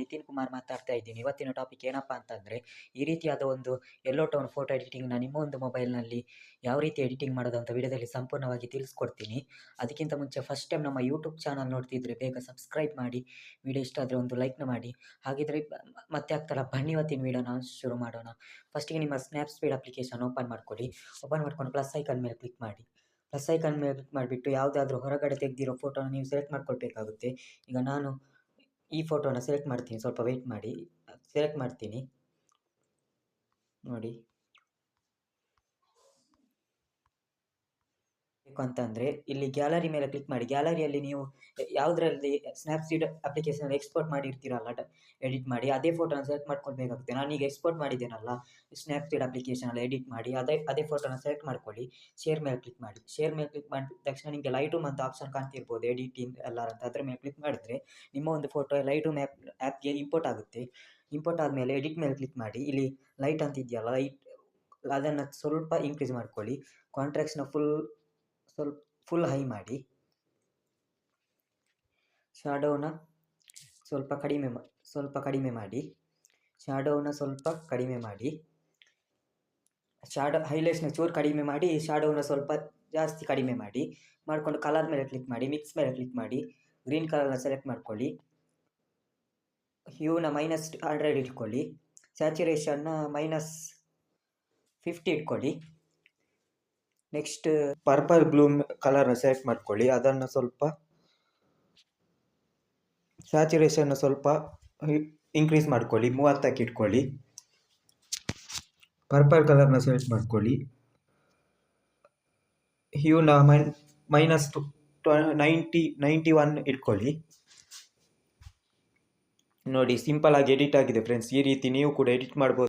ನಿತಿನ್ ಕುಮಾರ್ ಮಾತಾಡ್ತಾ ಇದ್ದೀನಿ. ಇವತ್ತಿನ ಟಾಪಿಕ್ ಏನಪ್ಪ ಅಂತಂದರೆ, ಈ ರೀತಿಯಾದ ಒಂದು ಎಲ್ಲೋ ಟೋನ್ ಫೋಟೋ ಎಡಿಟಿಂಗ್ನ ನಿಮ್ಮ ಒಂದು ಮೊಬೈಲ್ನಲ್ಲಿ ಯಾವ ರೀತಿ ಎಡಿಟಿಂಗ್ ಮಾಡೋದು ಅಂತ ವಿಡಿಯೋದಲ್ಲಿ ಸಂಪೂರ್ಣವಾಗಿ ತಿಳಿಸ್ಕೊಡ್ತೀನಿ. ಅದಕ್ಕಿಂತ ಮುಂಚೆ ಫಸ್ಟ್ ಟೈಮ್ ನಮ್ಮ ಯೂಟ್ಯೂಬ್ ಚಾನಲ್ ನೋಡ್ತಿದ್ರೆ ಬೇಗ ಸಬ್ಸ್ಕ್ರೈಬ್ ಮಾಡಿ ವಿಡಿಯೋ ಇಷ್ಟ ಆದರೆ ಒಂದು ಲೈಕ್ನ ಮಾಡಿ. ಹಾಗಿದ್ರೆ ಮತ್ತೆ ಆಗ್ತಲ್ಲ, ಬನ್ನಿ ಇವತ್ತಿನ ವಿಡಿಯೋನ ಶುರು ಮಾಡೋಣ. ಫಸ್ಟಿಗೆ ನಿಮ್ಮ ಸ್ನ್ಯಾಪ್ ಸ್ಪೀಡ್ ಅಪ್ಲಿಕೇಶನ್ ಓಪನ್ ಮಾಡ್ಕೊಳ್ಳಿ. ಓಪನ್ ಮಾಡ್ಕೊಂಡು ಪ್ಲಸ್ ಐಕನ್ ಮೇಲೆ ಕ್ಲಿಕ್ ಮಾಡಿ. ಪ್ಲಸ್ ಐಕನ್ ಮೇಲೆ ಕ್ಲಿಕ್ ಮಾಡಿಬಿಟ್ಟು, ಯಾವುದಾದ್ರೂ ಹೊರಗಡೆ ತೆಗೆದಿರೋ ಫೋಟೋನ ನೀವು ಸೆಲೆಕ್ಟ್ ಮಾಡ್ಕೊಳ್ಬೇಕಾಗುತ್ತೆ. ಈಗ ನಾನು ಈ ಫೋಟೋನ ಸೆಲೆಕ್ಟ್ ಮಾಡ್ತೀನಿ. ಸ್ವಲ್ಪ ವೆಯ್ಟ್ ಮಾಡಿ. ಸೆಲೆಕ್ಟ್ ಮಾಡ್ತೀನಿ. ನೋಡಿ. ಬೇಕು ಅಂತಂದರೆ ಇಲ್ಲಿ ಗ್ಯಾಲರಿ ಮೇಲೆ ಕ್ಲಿಕ್ ಮಾಡಿ. ಗ್ಯಾಲರಿಯಲ್ಲಿ ನೀವು ಯಾವುದರಲ್ಲಿ ಸ್ನ್ಯಾಪ್ಸೀಡ್ ಅಪ್ಲಿಕೇಶನ್ ಎಕ್ಸ್ಪೋರ್ಟ್ ಮಾಡಿರ್ತೀರಲ್ಲ ಎಡಿಟ್ ಮಾಡಿ, ಅದೇ ಫೋಟೋನ ಸೆಲೆಕ್ಟ್ ಮಾಡ್ಕೊಳ್ಬೇಕಾಗುತ್ತೆ ನಾನು ಈಗ ಎಕ್ಸ್ಪೋರ್ಟ್ ಮಾಡಿದ್ದೇನಲ್ಲ ಸ್ನ್ಯಾಪ್ಸೀಡ್ ಅಪ್ಲಿಕೇಶನಲ್ಲಿ ಎಡಿಟ್ ಮಾಡಿ, ಅದೇ ಅದೇ ಫೋಟೋನ ಸೆಲೆಕ್ಟ್ ಮಾಡ್ಕೊಳ್ಳಿ ಶೇರ್ ಮೇಲೆ ಕ್ಲಿಕ್ ಮಾಡಿ. ಶೇರ್ ಮೇಲೆ ಕ್ಲಿಕ್ ಮಾಡಿದ ತಕ್ಷಣ ನಿಮಗೆ ಲೈಟೂಮ್ ಅಂತ ಆಪ್ಷನ್ ಕಾಣ್ತಿರ್ಬೋದು ಎಡಿಟಿಂಗ್ ಎಲ್ಲ ಅಂತ. ಅದ್ರ ಮೇಲೆ ಕ್ಲಿಕ್ ಮಾಡಿದ್ರೆ ನಿಮ್ಮ ಒಂದು ಫೋಟೋ ಲೈಟೂಮ್ ಆ್ಯಪ್ ಆ್ಯಪ್ಗೆ ಇಂಪೋರ್ಟ್ ಆಗುತ್ತೆ. ಇಂಪೋರ್ಟ್ ಆದಮೇಲೆ ಎಡಿಟ್ ಮೇಲೆ ಕ್ಲಿಕ್ ಮಾಡಿ. ಇಲ್ಲಿ ಲೈಟ್ ಅಂತ ಇದೆಯಲ್ಲ ಲೈಟ್ ಅದನ್ನು ಸ್ವಲ್ಪ ಇನ್ಕ್ರೀಸ್ ಮಾಡ್ಕೊಳ್ಳಿ. ಕಾಂಟ್ರಾಕ್ಟ್ಸ್ನ ಫುಲ್ ಸ್ವಲ್ಪ ಫುಲ್ ಹೈ ಮಾಡಿ. ಶಾಡೋನ ಸ್ವಲ್ಪ ಕಡಿಮೆ ಸ್ವಲ್ಪ ಕಡಿಮೆ ಮಾಡಿ. ಶಾಡೋನ ಸ್ವಲ್ಪ ಕಡಿಮೆ ಮಾಡಿ. ಶಾಡೋ ಹೈಲೈಟ್ಸ್ನ ಚೂರು ಕಡಿಮೆ ಮಾಡಿ ಶಾಡೋನ ಸ್ವಲ್ಪ ಜಾಸ್ತಿ ಕಡಿಮೆ ಮಾಡಿ. ಮಾಡಿಕೊಂಡು ಕಲರ್ ಮೇಲೆ ಕ್ಲಿಕ್ ಮಾಡಿ ಮಿಕ್ಸ್ ಮೇಲೆ ಕ್ಲಿಕ್ ಮಾಡಿ. ಗ್ರೀನ್ ಕಲರ್ನ ಸೆಲೆಕ್ಟ್ ಮಾಡ್ಕೊಳ್ಳಿ. ಹ್ಯೂನ ಮೈನಸ್ ಹಂಡ್ರೆಡ್ ಇಟ್ಕೊಳ್ಳಿ. ಸ್ಯಾಚುರೇಷನ್ನ ಮೈನಸ್ ಫಿಫ್ಟಿ ಇಟ್ಕೊಳ್ಳಿ. ನೆಕ್ಸ್ಟ್ ಪರ್ಪಲ್ ಬ್ಲೂ ಕಲರ್ನ ಸೆಲೆಕ್ಟ್ ಮಾಡ್ಕೊಳ್ಳಿ. ಅದನ್ನು ಸ್ವಲ್ಪ ಸ್ಯಾಚುರೇಷನ್ನ ಸ್ವಲ್ಪ ಇನ್ಕ್ರೀಸ್ ಮಾಡ್ಕೊಳ್ಳಿ. ಮೂವತ್ತಕ್ಕೆ ಇಟ್ಕೊಳ್ಳಿ. ಪರ್ಪಲ್ ಕಲರ್ನ ಸೆಲೆಕ್ಟ್ ಮಾಡ್ಕೊಳ್ಳಿ. ಹ್ಯೂನ ಮೈ ಮೈನಸ್ ನೈಂಟಿ ನೈಂಟಿ ಒನ್ ಇಟ್ಕೊಳ್ಳಿ. ನೋಡಿ ಸಿಂಪಲ್ ಆಗಿ ಎಡಿಟ್ ಆಗಿದೆ ಫ್ರೆಂಡ್ಸ್ ಈ ರೀತಿ ನೀವು ಕೂಡ ಎಡಿಟ್ ಮಾಡ್ಬೋದು.